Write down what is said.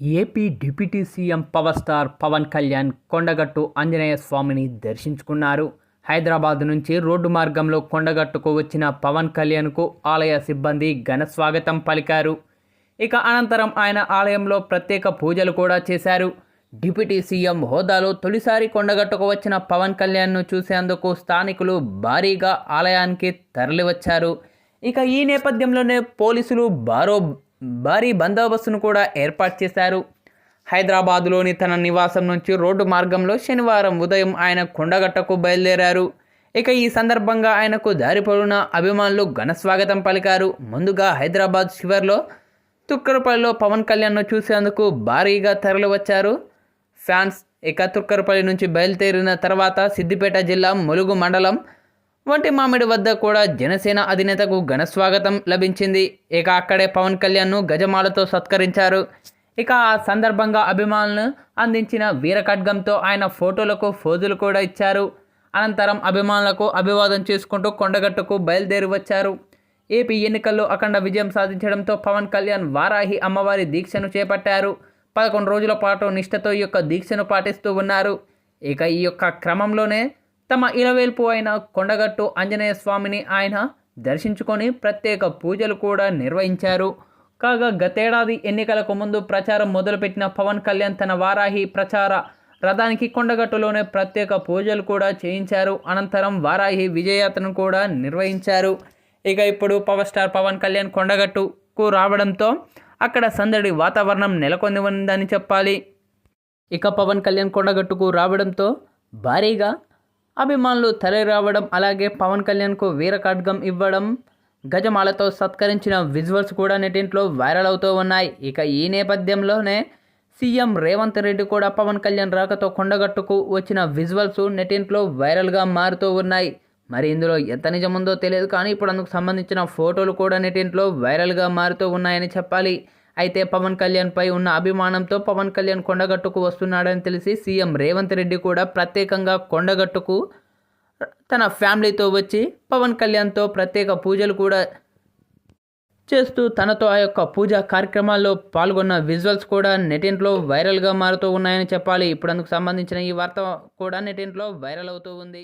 AP deputy CM power star Pawan Kalyan Kondagattu Anjaneya స్వామిని దర్శించుకున్నారు. హైదరాబాద్ నుంచి రోడ్డు మార్గంలో కొండగట్టుకు వచ్చిన పవన్ కళ్యాణ్కు ఆలయ సిబ్బంది ఘన స్వాగతం పలికారు. ఇక అనంతరం ఆయన ఆలయంలో ప్రత్యేక పూజలు కూడా చేశారు. డిప్యూటీ సీఎం హోదాలో తొలిసారి కొండగట్టుకు వచ్చిన పవన్ కళ్యాణ్ను చూసేందుకు స్థానికులు భారీగా ఆలయానికి తరలివచ్చారు. ఇక ఈ నేపథ్యంలోనే పోలీసులు బారో భారీ బందోబస్తును కూడా ఏర్పాటు చేశారు. హైదరాబాదులోని తన నివాసం నుంచి రోడ్డు మార్గంలో శనివారం ఉదయం ఆయన కొండగట్టకు బయలుదేరారు. ఇక ఈ సందర్భంగా ఆయనకు దారి అభిమానులు ఘన స్వాగతం పలికారు. ముందుగా హైదరాబాద్ శివర్లో తుక్కరపల్లిలో పవన్ కళ్యాణ్ను చూసేందుకు భారీగా తరలివచ్చారు ఫ్యాన్స్ ఇక తుక్కరపల్లి నుంచి బయలుదేరిన తర్వాత సిద్దిపేట జిల్లా ములుగు మండలం వంటి మామిడి వద్ద కూడా జనసేన అధినేతకు ఘన స్వాగతం లభించింది. ఇక అక్కడే పవన్ కళ్యాణ్ను గజమాలతో సత్కరించారు. ఇక ఆ సందర్భంగా అభిమానులు అందించిన వీరఖడ్గంతో ఆయన ఫోటోలకు ఫోజులు కూడా ఇచ్చారు. అనంతరం అభిమానులకు అభివాదం చేసుకుంటూ కొండగట్టుకు బయలుదేరి వచ్చారు. ఏపీ ఎన్నికల్లో అఖండ విజయం సాధించడంతో పవన్ కళ్యాణ్ వారాహి అమ్మవారి దీక్షను చేపట్టారు. పదకొండు రోజుల పాటు నిష్ఠతో ఈ యొక్క దీక్షను పాటిస్తూ ఉన్నారు. ఇక ఈ యొక్క క్రమంలోనే తమ ఇలవేల్పు అయిన కొండగట్టు ఆంజనేయ స్వామిని ఆయన దర్శించుకొని ప్రత్యేక పూజలు కూడా నిర్వహించారు. కాగా గతేడాది ఎన్నికలకు ముందు ప్రచారం మొదలుపెట్టిన పవన్ కళ్యాణ్ తన వారాహి ప్రచార రథానికి కొండగట్టులోనే ప్రత్యేక పూజలు కూడా చేయించారు. అనంతరం వారాహి విజయయాత్రను కూడా నిర్వహించారు. ఇక ఇప్పుడు పవర్ స్టార్ పవన్ కళ్యాణ్ కొండగట్టుకు రావడంతో అక్కడ సందడి వాతావరణం నెలకొని ఉందని చెప్పాలి. ఇక పవన్ కళ్యాణ్ కొండగట్టుకు రావడంతో భారీగా అభిమానులు తరలి రావడం అలాగే పవన్ కళ్యాణ్కు వీర ఖడ్గం ఇవ్వడం గజమాలతో సత్కరించిన విజువల్స్ కూడా నెటింట్లో వైరల్ అవుతూ ఉన్నాయి. ఇక ఈ నేపథ్యంలోనే సీఎం రేవంత్ రెడ్డి కూడా పవన్ కళ్యాణ్ రాకతో కొండగట్టుకు వచ్చిన విజువల్స్ నెటింట్లో వైరల్గా మారుతూ ఉన్నాయి. మరి ఇందులో ఎంత నిజముందో తెలియదు కానీ ఇప్పుడు అందుకు సంబంధించిన ఫోటోలు కూడా నెటింట్లో వైరల్గా మారుతూ ఉన్నాయని చెప్పాలి. అయితే పవన్ కళ్యాణ్పై ఉన్న అభిమానంతో పవన్ కళ్యాణ్ కొండగట్టుకు వస్తున్నాడని తెలిసి సీఎం రేవంత్ రెడ్డి కూడా ప్రత్యేకంగా కొండగట్టుకు తన ఫ్యామిలీతో వచ్చి పవన్ కళ్యాణ్తో ప్రత్యేక పూజలు కూడా చేస్తూ తనతో ఆ యొక్క పూజా కార్యక్రమాల్లో పాల్గొన్న విజువల్స్ కూడా నెటింట్లో వైరల్గా మారుతూ ఉన్నాయని చెప్పాలి. ఇప్పుడు అందుకు సంబంధించిన ఈ వార్త కూడా నెటింట్లో వైరల్ అవుతూ ఉంది.